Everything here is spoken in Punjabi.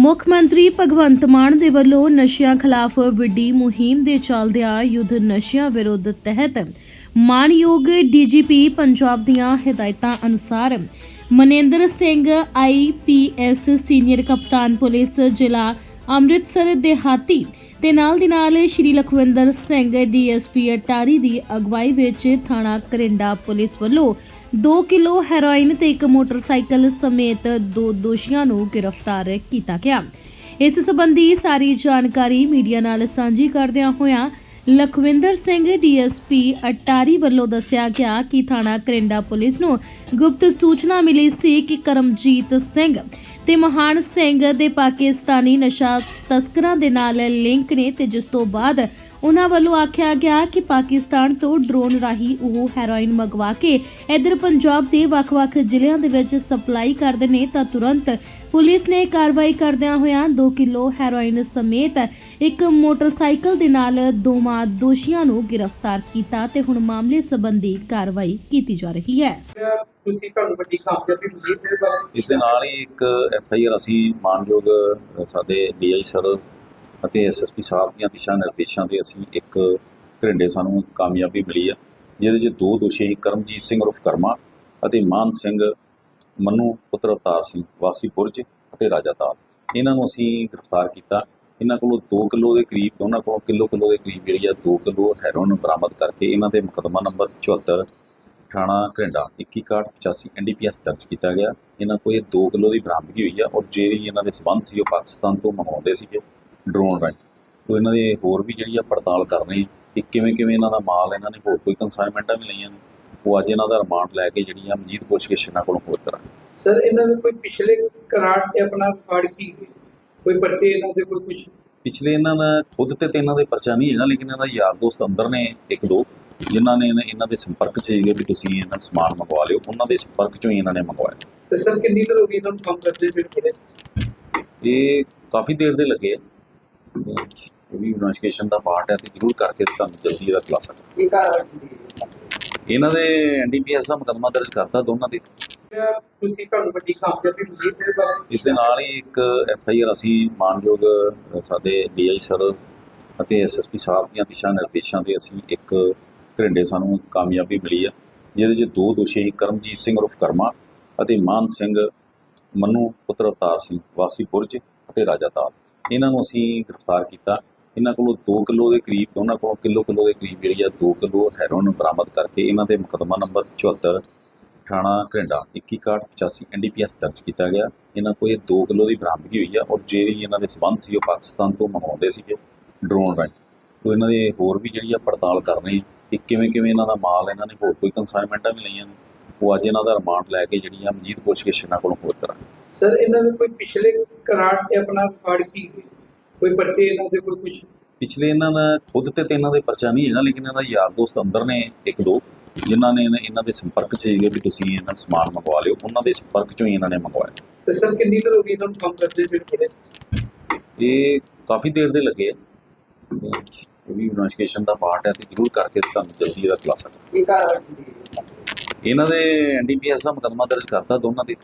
ਮੁੱਖ ਮੰਤਰੀ ਭਗਵੰਤ ਮਾਨ ਦੇ ਵੱਲੋਂ ਨਸ਼ਿਆਂ ਖਿਲਾਫ ਵਿੱਢੀ ਮੁਹਿੰਮ ਦੇ ਚੱਲਦਿਆਂ ਯੁੱਧ ਨਸ਼ਿਆਂ ਵਿਰੁੱਧ ਤਹਿਤ ਮਾਨਯੋਗ ਡੀਜੀਪੀ ਪੰਜਾਬ ਦੀਆਂ ਹਦਾਇਤਾਂ ਅਨੁਸਾਰ ਮਨਿੰਦਰ ਸਿੰਘ ਆਈਪੀਐਸ ਸੀਨੀਅਰ ਕਪਤਾਨ ਪੁਲਿਸ ਜ਼ਿਲ੍ਹਾ ਅੰਮ੍ਰਿਤਸਰ ਦੇ ਹਾਤੀ ਤੇ ਨਾਲ ਦੀ ਨਾਲ ਸ਼੍ਰੀ ਲਖਵਿੰਦਰ ਸਿੰਘ, ਡੀਐਸਪੀ ਅਟਾਰੀ ਦੀ ਅਗਵਾਈ ਵਿੱਚ ਥਾਣਾ ਕਰਿੰਡਾ ਪੁਲਿਸ ਵੱਲੋਂ 2 ਕਿਲੋ ਹੈਰੋਇਨ ਤੇ ਇੱਕ ਮੋਟਰਸਾਈਕਲ ਸਮੇਤ ਦੋ ਦੋਸ਼ੀਆਂ ਨੂੰ ਗ੍ਰਿਫਤਾਰ ਕੀਤਾ ਗਿਆ। ਇਸ ਸੰਬੰਧੀ ਸਾਰੀ ਜਾਣਕਾਰੀ ਮੀਡੀਆ ਨਾਲ ਸਾਂਝੀ ਕਰਦਿਆਂ ਹੋਇਆਂ ਲਖਵਿੰਦਰ ਸਿੰਘ, ਡੀਐਸਪੀ ਅਟਾਰੀ ਵੱਲੋਂ ਦੱਸਿਆ ਗਿਆ ਕਿ ਥਾਣਾ ਕਰਿੰਡਾ ਪੁਲਿਸ ਨੂੰ ਗੁਪਤ ਸੂਚਨਾ ਮਿਲੀ ਸੀ ਕਿ ਕਰਮਜੀਤ ਸਿੰਘ ਤੇ ਮਹਾਨ ਸਿੰਘ ਦੇ ਪਾਕਿਸਤਾਨੀ ਨਸ਼ਾ ਤਸਕਰਾਂ ਦੇ ਨਾਲ ਲਿੰਕ ਨੇ ਤੇ ਜਿਸ ਤੋਂ ਬਾਅਦ ਉਹਨਾਂ ਵੱਲੋਂ ਆਖਿਆ ਗਿਆ ਕਿ ਪਾਕਿਸਤਾਨ ਤੋਂ ਡਰੋਨ ਰਾਹੀਂ ਉਹ ਹੈਰੋਇਨ ਮੰਗਵਾ ਕੇ ਇਧਰ ਪੰਜਾਬ ਦੇ ਵੱਖ-ਵੱਖ ਜ਼ਿਲ੍ਹਿਆਂ ਦੇ ਵਿੱਚ ਸਪਲਾਈ ਕਰਦੇ ਨੇ ਤਾਂ ਤੁਰੰਤ ਪੁਲਿਸ ਨੇ ਕਾਰਵਾਈ ਕਰਦਿਆਂ ਹੋਇਆਂ 2 ਕਿਲੋ ਹੈਰੋਇਨ ਸਮੇਤ ਇੱਕ ਮੋਟਰਸਾਈਕਲ ਦੇ ਨਾਲ ਦੋਵਾਂ ਦੋਸ਼ੀਆਂ ਨੂੰ ਗ੍ਰਿਫਤਾਰ ਕੀਤਾ ਤੇ ਹੁਣ ਮਾਮਲੇ ਸੰਬੰਧੀ ਕਾਰਵਾਈ ਕੀਤੀ ਜਾ ਰਹੀ ਹੈ। ਤੁਸੀਂ ਤੁਹਾਨੂੰ ਵੱਡੀ ਕਾਮਯਾਬੀ ਮਿਲੀ ਤੇ ਬਾਰੇ ਇਸ ਦੇ ਨਾਲ ਹੀ ਇੱਕ ਐਫ ਆਈ ਆਰ ਅਸੀਂ ਮਾਨਯੋਗ ਸਾਡੇ ਡੀਆਈ ਸਰ ਅਤੇ ਐਸਐਸਪੀ ਸਾਹਿਬ ਦੀਆਂ ਦਿਸ਼ਾ ਨਿਰਦੇਸ਼ਾਂ ਦੇ ਅਸੀਂ ਇੱਕ ਘਰਿੰਡੇ ਸਾਨੂੰ ਕਾਮਯਾਬੀ ਮਿਲੀ ਆ, ਜਿਹਦੇ 'ਚ ਦੋ ਦੋਸ਼ੀ ਕਰਮਜੀਤ ਸਿੰਘ ਉਰਫ ਕਰਮਾ ਅਤੇ ਮਾਨ ਸਿੰਘ ਮੰਨੂ ਪੁੱਤਰ ਅਵਤਾਰ ਸਿੰਘ, ਵਾਸੀ ਬੁਰਜ ਅਤੇ ਰਾਜਾ ਤਾਲ। ਇਹਨਾਂ ਨੂੰ ਅਸੀਂ ਗ੍ਰਿਫਤਾਰ ਕੀਤਾ। ਇਹਨਾਂ ਕੋਲੋਂ 2 ਕਿਲੋ ਦੇ ਕਰੀਬ, ਦੋਨਾਂ ਕੋਲੋਂ ਕਿਲੋ ਕਿਲੋ ਦੇ ਕਰੀਬ ਜਿਹੜੀ ਆ 2 ਕਿਲੋ ਹੈਰੋਇਨ ਬਰਾਮਦ ਕਰਕੇ ਇਹਨਾਂ ਦੇ ਮੁਕੱਦਮਾ ਨੰਬਰ 74 ਥਾਣਾ ਘਰਿੰਡਾ 2185 ਐਨਡੀਪੀਐਸ ਦਰਜ ਕੀਤਾ ਗਿਆ। ਇਹਨਾਂ ਕੋਲ ਇਹ 2 ਕਿਲੋ ਦੀ ਬਰਾਮਦਗੀ ਹੋਈ ਆ ਔਰ ਜਿਹੜੀ ਇਹਨਾਂ ਦੇ ਸਬੰਧ ਸੀ, ਉਹ ਪਾਕਿਸਤਾਨ ਤੋਂ ਮੰਗਵਾਉਂਦੇ ਸੀਗੇ। ਡਰੋਨ ਰਾਹੀਂ। ਤੋਂ ਇਹਨਾਂ ਦੇ ਹੋਰ ਵੀ ਜਿਹੜੀ ਆ ਪੜਤਾਲ ਕਰ ਰਹੇ ਆ ਕਿ ਕਿਵੇਂ ਕਿਵੇਂ ਇਹਨਾਂ ਦਾ ਮਾਲ ਇਹਨਾਂ ਨੇ ਹੋਰ ਕੋਈ ਕੰਸਾਈਨਮੈਂਟਾਂ ਵੀ ਲਈਆਂ ਨੇ ਉਹ ਅੱਜ ਇਹਨਾਂ ਦਾ ਰਿਮਾਂਡ ਲੈ ਕੇ ਜਿਹੜੀ ਆ ਮਜੀਦ ਪੁੱਛਗਿੱਛ ਇਹਨਾਂ ਕੋਲੋਂ ਹੋਰ ਕਰਾਂਗੇ। ਸਰ ਇਹਨਾਂ ਦੇ ਕੋਈ ਪਿਛਲੇ ਕਰਾਰ ਤੇ ਆਪਣਾ ਰਿਕਾਰਡ ਕੀ ਕੋਈ ਪਰਚੇ ਇਹਨਾਂ ਦੇ ਕੋਈ ਕੁਝ ਪਿਛਲੇ ਇਹਨਾਂ ਦਾ ਖੁਦ ਤੇ ਤਾਂ ਇਹਨਾਂ ਦੇ ਪਰਚਾ ਨਹੀਂ ਹੈਗਾ ਲੇਕਿਨ ਇਹਨਾਂ ਦਾ ਯਾਰ ਦੋਸਤ ਅੰਦਰ ਨੇ ਇੱਕ ਦੋ ਜਿਨ੍ਹਾਂ ਨੇ ਇਹਨਾਂ- ਦੇ ਸੰਪਰਕ 'ਚ ਸੀਗੇ ਵੀ ਤੁਸੀਂ ਇਹਨਾਂ ਨੂੰ ਸਮਾਨ ਮੰਗਵਾ ਲਿਓ ਉਹਨਾਂ ਦੇ ਸੰਪਰਕ 'ਚੋਂ ਹੀ ਇਹਨਾਂ ਨੇ ਮੰਗਵਾਇਆ। ਤੇ ਸਰ ਕਿੰਨੀ ਦੇਰ ਹੋ ਗਈ ਇਹਨਾਂ ਨੂੰ ਕੰਮ ਕਰਦੇ ਫਿਰ ਬੜੇ ਇਹ ਕਾਫੀ ਦੇਰ ਦੇ ਲੱਗੇ ਆ। ਇਹ ਵੀ ਇਨਵੈਸਟੀਗੇਸ਼ਨ ਦਾ ਪਾਰਟ ਹੈ ਤੇ ਜ਼ਰੂਰ ਕਰਕੇ ਤੁਹਾਨੂੰ ਜਲਦੀ ਇਹਦਾ ਖੁਲਾਸਾ ਕਰਾਂਗੇ। ਇਹਨਾਂ ਦੇ ਐਨਡੀਪੀਐਸ ਦਾ ਮੁਕੱਦਮਾ ਦਰਜ ਕਰਤਾ ਦੋਨਾਂ ਦੇ ਤੁਸੀਂ ਤੁਹਾਨੂੰ ਵੱਡੀ ਕਾਮਯਾਬੀ ਮਿਲੀ ਤੇ ਇਸ ਦੇ ਨਾਲ ਹੀ ਇੱਕ ਐਫ ਆਈ ਆਰ ਅਸੀਂ ਮਾਨਯੋਗ ਸਾਡੇ ਡੀਆਈ ਸਰ ਅਤੇ ਐਸਐਸਪੀ ਸਾਹਿਬ ਦੀਆਂ ਦਿਸ਼ਾ ਨਿਰਦੇਸ਼ਾਂ ਦੇ ਅਸੀਂ ਇੱਕ ਘਰਿੰਡੇ ਸਾਨੂੰ ਕਾਮਯਾਬੀ ਮਿਲੀ ਆ ਜਿਹਦੇ 'ਚ ਦੋ ਦੋਸ਼ੀ ਕਰਮਜੀਤ ਸਿੰਘ ਉਰਫ ਕਰਮਾ ਅਤੇ ਮਾਨ ਸਿੰਘ ਮੰਨੂ ਪੁੱਤਰ ਅਵਤਾਰ ਸਿੰਘ ਵਾਸੀ ਬੁਰਜ ਅਤੇ ਰਾਜਾ ਤਾਲ। ਇਹਨਾਂ ਨੂੰ ਅਸੀਂ ਗ੍ਰਿਫਤਾਰ ਕੀਤਾ। ਇਹਨਾਂ ਕੋਲੋਂ 2 ਕਿਲੋ ਦੇ ਕਰੀਬ, ਦੋਨਾਂ ਕੋਲੋਂ ਕਿਲੋ ਕਿਲੋ ਦੇ ਕਰੀਬ ਜਿਹੜੀ ਆ 2 ਕਿਲੋ ਹੈਰੋਇਨ ਬਰਾਮਦ ਕਰਕੇ ਇਹਨਾਂ ਦੇ ਮੁਕੱਦਮਾ ਨੰਬਰ 74 ਥਾਣਾ ਘਰਿੰਡਾ 2185 ਐਨਡੀਪੀਐਸ ਦਰਜ ਕੀਤਾ ਗਿਆ। ਇਹਨਾਂ ਕੋਲ ਇਹ 2 ਕਿਲੋ ਦੀ ਬਰਾਮਦਗੀ ਹੋਈ ਆ ਔਰ ਜਿਹੜੀ ਇਹਨਾਂ ਦੇ ਸਬੰਧ ਸੀ ਉਹ ਪਾਕਿਸਤਾਨ ਤੋਂ ਮੰਗਵਾਉਂਦੇ ਸੀਗੇ ਡਰੋਨ ਰਾਹੀਂ। ਤੋਂ ਇਹਨਾਂ ਦੇ ਹੋਰ ਵੀ ਜਿਹੜੀ ਆ ਪੜਤਾਲ ਕਰ ਰਹੇ ਕਿ ਕਿਵੇਂ ਕਿਵੇਂ ਇਹਨਾਂ ਦਾ ਮਾਲ, ਇਹਨਾਂ ਨੇ ਹੋਰ ਕੋਈ ਕੰਸਾਈਨਮੈਂਟਾਂ ਵੀ ਲਈਆਂ ਨੇ, ਉਹ ਅੱਜ ਇਹਨਾਂ ਦਾ ਰਿਮਾਂਡ ਲੈ ਕੇ ਜਿਹੜੀ ਆ ਮਜੀਦ ਪੁੱਛਗਿੱਛ ਇਹਨਾਂ ਕੋਲੋਂ ਹੋਰ ਕਰਾਂਗੇ। ਸਰ, ਇਹਨਾਂ ਦੇ ਕੋਈ ਪਿਛਲੇ ਕਰਾਰ ਤੇ ਆਪਣਾ ਰਿਕਾਰਡ ਕੀ ਕੋਈ ਪਰਚੇ ਇਹਨਾਂ ਦੇ ਕੋਈ ਕੁਝ ਪਿਛਲੇ ਇਹਨਾਂ ਦਾ ਖੁਦ ਤੇ ਤਾਂ ਇਹਨਾਂ ਦੇ ਪਰਚਾ ਨਹੀਂ ਹੈਗਾ ਲੇਕਿਨ ਇਹਨਾਂ ਦਾ ਯਾਰ ਦੋਸਤ ਅੰਦਰ ਨੇ ਇੱਕ ਦੋ ਜਿਨ੍ਹਾਂ ਨੇ ਇਹਨਾਂ- ਦੇ ਸੰਪਰਕ 'ਚ ਸੀਗੇ ਵੀ ਤੁਸੀਂ ਇਹਨਾਂ ਨੂੰ ਸਮਾਨ ਮੰਗਵਾ ਲਿਓ ਉਹਨਾਂ ਦੇ ਸੰਪਰਕ 'ਚੋਂ ਹੀ ਇਹਨਾਂ ਨੇ ਮੰਗਵਾਇਆ। ਤੇ ਸਰ ਕਿੰਨੀ ਦੇਰ ਹੋ ਗਈ ਇਹਨਾਂ ਨੂੰ ਕੰਮ ਕਰਦੇ ਫਿਰ ਬੜੇ ਇਹ ਕਾਫੀ ਦੇਰ ਦੇ ਲੱਗੇ ਇਹ ਵੀ ਇਨਵੈਸਟੀਗੇਸ਼ਨ ਦਾ ਪਾਰਟ ਹੈ ਤੇ ਜ਼ਰੂਰ ਕਰਕੇ ਤੁਹਾਨੂੰ ਜਲਦੀ ਇਹਦਾ ਖੁਲਾਸਾ ਕਰਾਂਗੇ। ਇਹਨਾਂ ਦੇ ਐਨਡੀਪੀਐਸ ਦਾ ਮੁਕੱਦਮਾ ਦਰਜ ਕਰਤਾ ਦੋਨਾਂ ਦੇ